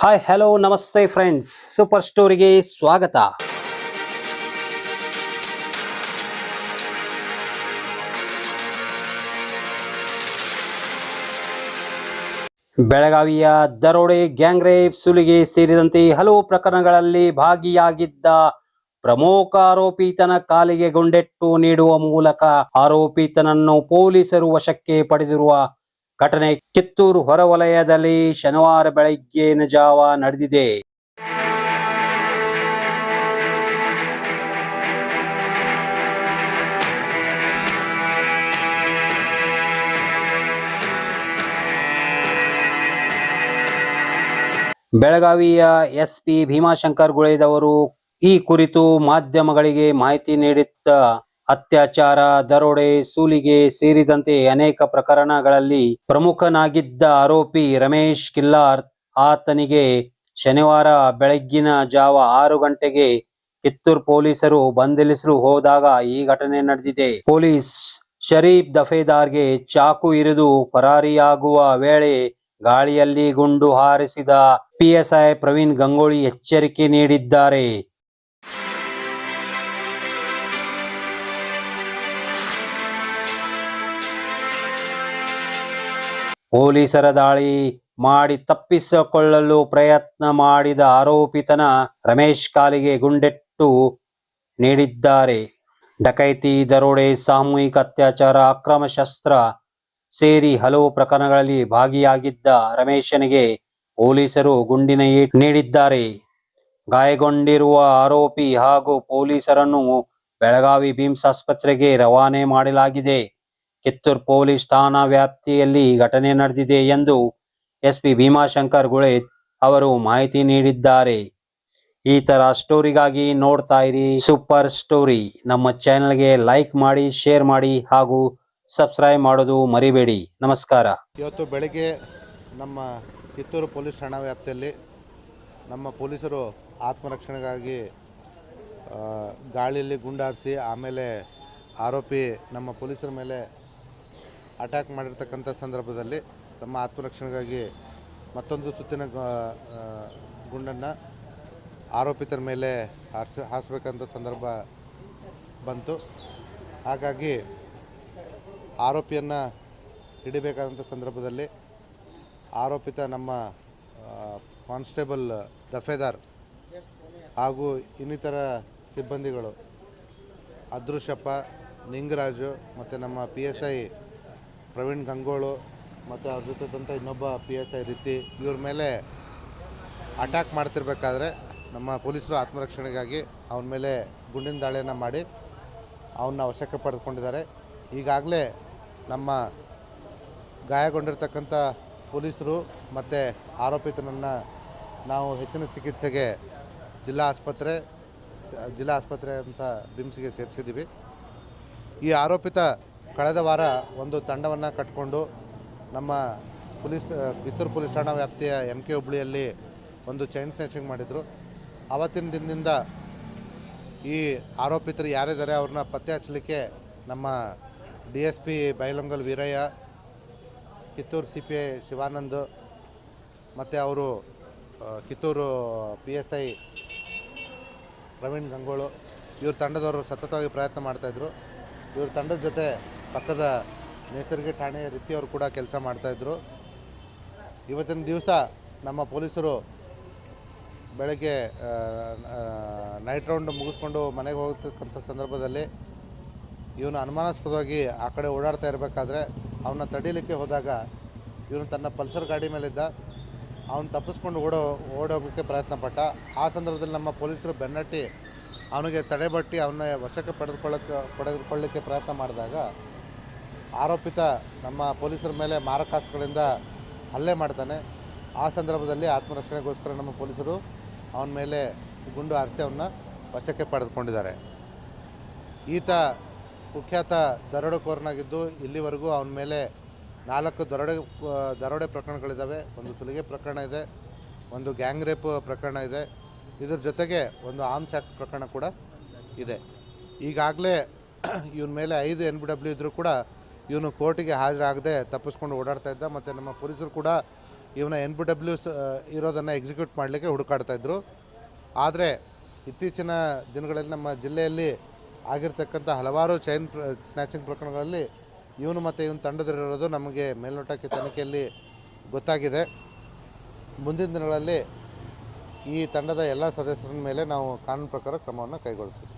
Hi hello ನಮಸ್ತೆ friends super ಸ್ಟೋರಿಗೆ ಸ್ವಾಗತ ಬೆಳಗಾವಿಯ ದರೋಡೆ ಗ್ಯಾಂಗ್ ರೇಪ್ ಸುಲಿಗೆ ಸೇರಿದಂತೆ ಹಲವು ಪ್ರಕರಣಗಳಲ್ಲಿ ಭಾಗಿಯಾಗಿದ್ದ ಪ್ರಮುಖ ಆರೋಪಿತನ ಕಾಲಿಗೆ ಗುಂಡೆಟ್ಟು ನೀಡುವ ಮೂಲಕ ಆರೋಪಿತನನ್ನು ಪೊಲೀಸರು ವಶಕ್ಕೆ ಪಡೆದಿರುವ ಘಟನೆ ಕಿತ್ತೂರು ಹೊರವಲಯದಲ್ಲಿ ಶನಿವಾರ ಬೆಳಗ್ಗಿನ ಜಾವ ನಡೆದಿದೆ. ಬೆಳಗಾವಿಯ ಎಸ್ಪಿ ಭೀಮಾಶಂಕರ್ ಗುಳೇದವರು ಈ ಕುರಿತು ಮಾಧ್ಯಮಗಳಿಗೆ ಮಾಹಿತಿ ನೀಡಿದ್ದ ಅತ್ಯಾಚಾರ, ದರೋಡೆ, ಸೂಲಿಗೆ ಸೇರಿದಂತೆ ಅನೇಕ ಪ್ರಕರಣಗಳಲ್ಲಿ ಪ್ರಮುಖನಾಗಿದ್ದ ಆರೋಪಿ ರಮೇಶ್ ಕಿಲ್ಲಾರ್ ಆತನಿಗೆ ಶನಿವಾರ ಬೆಳಗ್ಗಿನ ಜಾವ ಆರು ಗಂಟೆಗೆ ಕಿತ್ತೂರು ಪೊಲೀಸರು ಬಂಧಿಸಲು ಹೋದಾಗ ಈ ಘಟನೆ ನಡೆದಿದೆ. ಪೊಲೀಸ್ ಶರೀಫ್ ದಫೇದಾರ್ಗೆ ಚಾಕು ಇರಿದು ಪರಾರಿಯಾಗುವ ವೇಳೆ ಗಾಳಿಯಲ್ಲಿ ಗುಂಡು ಹಾರಿಸಿದ ಪಿಎಸ್ಐ ಪ್ರವೀಣ್ ಗಂಗೋಳಿ ಎಚ್ಚರಿಕೆ ನೀಡಿದ್ದಾರೆ. ಪೊಲೀಸರ ದಾಳಿ ಮಾಡಿ ತಪ್ಪಿಸಿಕೊಳ್ಳಲು ಪ್ರಯತ್ನ ಮಾಡಿದ ಆರೋಪಿತನ ರಮೇಶ್ ಕಾಲಿಗೆ ಗುಂಡೆಟ್ಟು ನೀಡಿದ್ದಾರೆ. ಡಕೈತಿ, ದರೋಡೆ, ಸಾಮೂಹಿಕ ಅತ್ಯಾಚಾರ, ಅಕ್ರಮ ಶಸ್ತ್ರ ಸೇರಿ ಹಲವು ಪ್ರಕರಣಗಳಲ್ಲಿ ಭಾಗಿಯಾಗಿದ್ದ ರಮೇಶನಿಗೆ ಪೊಲೀಸರು ಗುಂಡಿನ ನೀಡಿದ್ದಾರೆ. ಗಾಯಗೊಂಡಿರುವ ಆರೋಪಿ ಹಾಗೂ ಪೊಲೀಸರನ್ನು ಬೆಳಗಾವಿ ಬಿಮ್ಸ್ ಆಸ್ಪತ್ರೆಗೆ ರವಾನೆ ಮಾಡಲಾಗಿದೆ. ಕಿತ್ತೂರು ಪೊಲೀಸ್ ಠಾಣಾ ವ್ಯಾಪ್ತಿಯಲ್ಲಿ ಘಟನೆ ನಡೆದಿದೆ ಎಂದು ಎಸ್ಪಿ ಭೀಮಾಶಂಕರ್ ಗುಳೆ ಅವರು ಮಾಹಿತಿ ನೀಡಿದ್ದಾರೆ. ಈ ತರ ಸ್ಟೋರಿಗಾಗಿ ನೋಡ್ತಾ ಇರಿ ಸೂಪರ್ ಸ್ಟೋರಿ. ನಮ್ಮ ಚಾನೆಲ್ಗೆ ಲೈಕ್ ಮಾಡಿ, ಶೇರ್ ಮಾಡಿ ಹಾಗೂ ಸಬ್ಸ್ಕ್ರೈಬ್ ಮಾಡೋದು ಮರಿಬೇಡಿ. ನಮಸ್ಕಾರ. ಇವತ್ತು ಬೆಳಗ್ಗೆ ನಮ್ಮ ಕಿತ್ತೂರು ಪೊಲೀಸ್ ಠಾಣಾ ವ್ಯಾಪ್ತಿಯಲ್ಲಿ ನಮ್ಮ ಪೊಲೀಸರು ಆತ್ಮರಕ್ಷಣೆಗಾಗಿ ಗಾಳಿಯಲ್ಲಿ ಗುಂಡಾರಿಸಿ, ಆಮೇಲೆ ಆರೋಪಿ ನಮ್ಮ ಪೊಲೀಸರ ಮೇಲೆ ಅಟ್ಯಾಕ್ ಮಾಡಿರ್ತಕ್ಕಂಥ ಸಂದರ್ಭದಲ್ಲಿ ತಮ್ಮ ಆತ್ಮರಕ್ಷಣೆಗಾಗಿ ಮತ್ತೊಂದು ಸುತ್ತಿನ ಗುಂಡನ್ನು ಆರೋಪಿತರ ಮೇಲೆ ಹಾರಿಸ, ಹಾರಿಸ್ಬೇಕಂತ ಸಂದರ್ಭ ಬಂತು. ಹಾಗಾಗಿ ಆರೋಪಿಯನ್ನು ಹಿಡಿಬೇಕಾದಂಥ ಸಂದರ್ಭದಲ್ಲಿ ಆರೋಪಿತ ನಮ್ಮ ಕಾನ್ಸ್ಟೇಬಲ್ ದಫೇದಾರ್ ಹಾಗೂ ಇನ್ನಿತರ ಸಿಬ್ಬಂದಿಗಳು ಅದೃಶ್ಯಪ್ಪ ನಿಂಗರಾಜು ಮತ್ತು ನಮ್ಮ P S I Praveen Gangolu, ಮತ್ತು ಅವ್ರ ಜೊತೆದಂಥ ಇನ್ನೊಬ್ಬ ಪಿ ಎಸ್ ಐ ರೀತಿ ಇವ್ರ ಮೇಲೆ ಅಟ್ಯಾಕ್ ಮಾಡ್ತಿರ್ಬೇಕಾದ್ರೆ ನಮ್ಮ ಪೊಲೀಸರು ಆತ್ಮರಕ್ಷಣೆಗಾಗಿ ಅವನ ಮೇಲೆ ಗುಂಡಿನ ದಾಳಿಯನ್ನು ಮಾಡಿ ಅವನ್ನ ವಶಕ್ಕೆ ಪಡೆದುಕೊಂಡಿದ್ದಾರೆ. ಈಗಾಗಲೇ ನಮ್ಮ ಗಾಯಗೊಂಡಿರ್ತಕ್ಕಂಥ ಪೊಲೀಸರು ಮತ್ತು ಆರೋಪಿತನನ್ನು ನಾವು ಹೆಚ್ಚಿನ ಚಿಕಿತ್ಸೆಗೆ ಜಿಲ್ಲಾ ಆಸ್ಪತ್ರೆ ಜಿಲ್ಲಾ ಆಸ್ಪತ್ರೆ ಅಂತ ಬಿಮ್ಸ್ಗೆ ಸೇರಿಸಿದ್ದೀವಿ. ಈ ಆರೋಪಿತ ಕಳೆದ ವಾರ ಒಂದು ತಂಡವನ್ನು ಕಟ್ಕೊಂಡು ನಮ್ಮ ಪೊಲೀಸ್, ಕಿತ್ತೂರು ಪೊಲೀಸ್ ಠಾಣಾ ವ್ಯಾಪ್ತಿಯ ಎಂ ಕೆ ಹುಬ್ಳಿಯಲ್ಲಿ ಒಂದು ಚೈನ್ ಸ್ನ್ಯಾಚಿಂಗ್ ಮಾಡಿದರು. ಆವತ್ತಿನ ದಿನದಿಂದ ಈ ಆರೋಪಿತರು ಯಾರಿದ್ದಾರೆ ಅವ್ರನ್ನ ಪತ್ತೆ ಹಚ್ಚಲಿಕ್ಕೆ ನಮ್ಮ D S P Bailangal Veeraiah, Kittur C P I Shivanand ಮತ್ತು ಅವರು Kittur P S I Praveen Gangolu ಇವ್ರ ತಂಡದವರು ಸತತವಾಗಿ ಪ್ರಯತ್ನ ಮಾಡ್ತಾಯಿದ್ರು ಇವ್ರ ತಂಡದ ಜೊತೆ ಪಕ್ಕದ ನೈಸರ್ಗಿಕ ಠಾಣೆಯ ರೀತಿಯವರು ಕೂಡ ಕೆಲಸ ಮಾಡ್ತಾಯಿದ್ರು ಇವತ್ತಿನ ದಿವಸ ನಮ್ಮ ಪೊಲೀಸರು ಬೆಳಗ್ಗೆ ನೈಟ್ ರೌಂಡ್ ಮುಗಿಸ್ಕೊಂಡು ಮನೆಗೆ ಹೋಗ್ತಕ್ಕಂಥ ಸಂದರ್ಭದಲ್ಲಿ ಇವನು ಅನುಮಾನಾಸ್ಪದವಾಗಿ ಆ ಕಡೆ ಓಡಾಡ್ತಾ ಇರಬೇಕಾದ್ರೆ ಅವನ್ನ ತಡೀಲಿಕ್ಕೆ ಹೋದಾಗ ಇವನು ತನ್ನ ಪಲ್ಸರ್ ಗಾಡಿ ಮೇಲಿದ್ದ. ಅವನು ತಪ್ಪಿಸ್ಕೊಂಡು ಓಡೋ, ಓಡೋಗೋಕ್ಕೆ ಪ್ರಯತ್ನ ಪಟ್ಟ. ಆ ಸಂದರ್ಭದಲ್ಲಿ ನಮ್ಮ ಪೊಲೀಸರು ಬೆನ್ನಟ್ಟಿ, ಅವನಿಗೆ ತಡೆಬಟ್ಟಿ, ಅವನ ವಶಕ್ಕೆ ಪಡೆದುಕೊಳ್ಳಕ್ಕೆ ಪಡೆದುಕೊಳ್ಳಿಕ್ಕೆ ಪ್ರಯತ್ನ ಮಾಡಿದಾಗ ಆರೋಪಿತ ನಮ್ಮ ಪೊಲೀಸರ ಮೇಲೆ ಮಾರಕಾಸ್ತ್ರಗಳಿಂದ ಹಲ್ಲೆ ಮಾಡ್ತಾನೆ. ಆ ಸಂದರ್ಭದಲ್ಲಿ ಆತ್ಮರಕ್ಷಣೆಗೋಸ್ಕರ ನಮ್ಮ ಪೊಲೀಸರು ಅವನ ಮೇಲೆ ಗುಂಡು ಹಾರಿಸಿ ಅವನ್ನ ವಶಕ್ಕೆ ಪಡೆದುಕೊಂಡಿದ್ದಾರೆ. ಈತ ಕುಖ್ಯಾತ ದರೋಡೆಕೋರನಾಗಿದ್ದು ಇಲ್ಲಿವರೆಗೂ ಅವನ ಮೇಲೆ ನಾಲ್ಕು ದರೋಡೆ ದರೋಡೆ ಪ್ರಕರಣಗಳಿದ್ದಾವೆ. ಒಂದು ಸುಲಿಗೆ ಪ್ರಕರಣ ಇದೆ, ಒಂದು ಗ್ಯಾಂಗ್ ರೇಪ್ ಪ್ರಕರಣ ಇದೆ. ಇದರ ಜೊತೆಗೆ ಒಂದು ಆರ್ಮ್ಸ್ ಆ್ಯಕ್ಟ್ ಪ್ರಕರಣ ಕೂಡ ಇದೆ. ಈಗಾಗಲೇ ಇವನ ಮೇಲೆ ಐದು ಎನ್ ಬಿ ಡಬ್ಲ್ಯೂ ಇದ್ದರೂ ಕೂಡ ಇವನು ಕೋರ್ಟಿಗೆ ಹಾಜರಾಗದೆ ತಪ್ಪಿಸ್ಕೊಂಡು ಓಡಾಡ್ತಾ ಇದ್ದ, ಮತ್ತು ನಮ್ಮ ಪೊಲೀಸರು ಕೂಡ ಇವನ ಎನ್ ಬಿ ಡಬ್ಲ್ಯೂ ಇರೋದನ್ನು ಎಕ್ಸಿಕ್ಯೂಟ್ ಮಾಡಲಿಕ್ಕೆ ಹುಡುಕಾಡ್ತಾಯಿದ್ರು ಆದರೆ ಇತ್ತೀಚಿನ ದಿನಗಳಲ್ಲಿ ನಮ್ಮ ಜಿಲ್ಲೆಯಲ್ಲಿ ಆಗಿರ್ತಕ್ಕಂಥ ಹಲವಾರು ಚೈನ್ ಸ್ನ್ಯಾಚಿಂಗ್ ಪ್ರಕರಣಗಳಲ್ಲಿ ಇವನು ಮತ್ತು ಇವನ ತಂಡದಲ್ಲಿರೋದು ನಮಗೆ ಮೇಲ್ನೋಟಕ್ಕೆ ತನಿಖೆಯಲ್ಲಿ ಗೊತ್ತಾಗಿದೆ. ಮುಂದಿನ ದಿನಗಳಲ್ಲಿ ಈ ತಂಡದ ಎಲ್ಲ ಸದಸ್ಯರ ಮೇಲೆ ನಾವು ಕಾನೂನು ಪ್ರಕಾರ ಕ್ರಮವನ್ನು ಕೈಗೊಳ್ತೀವಿ.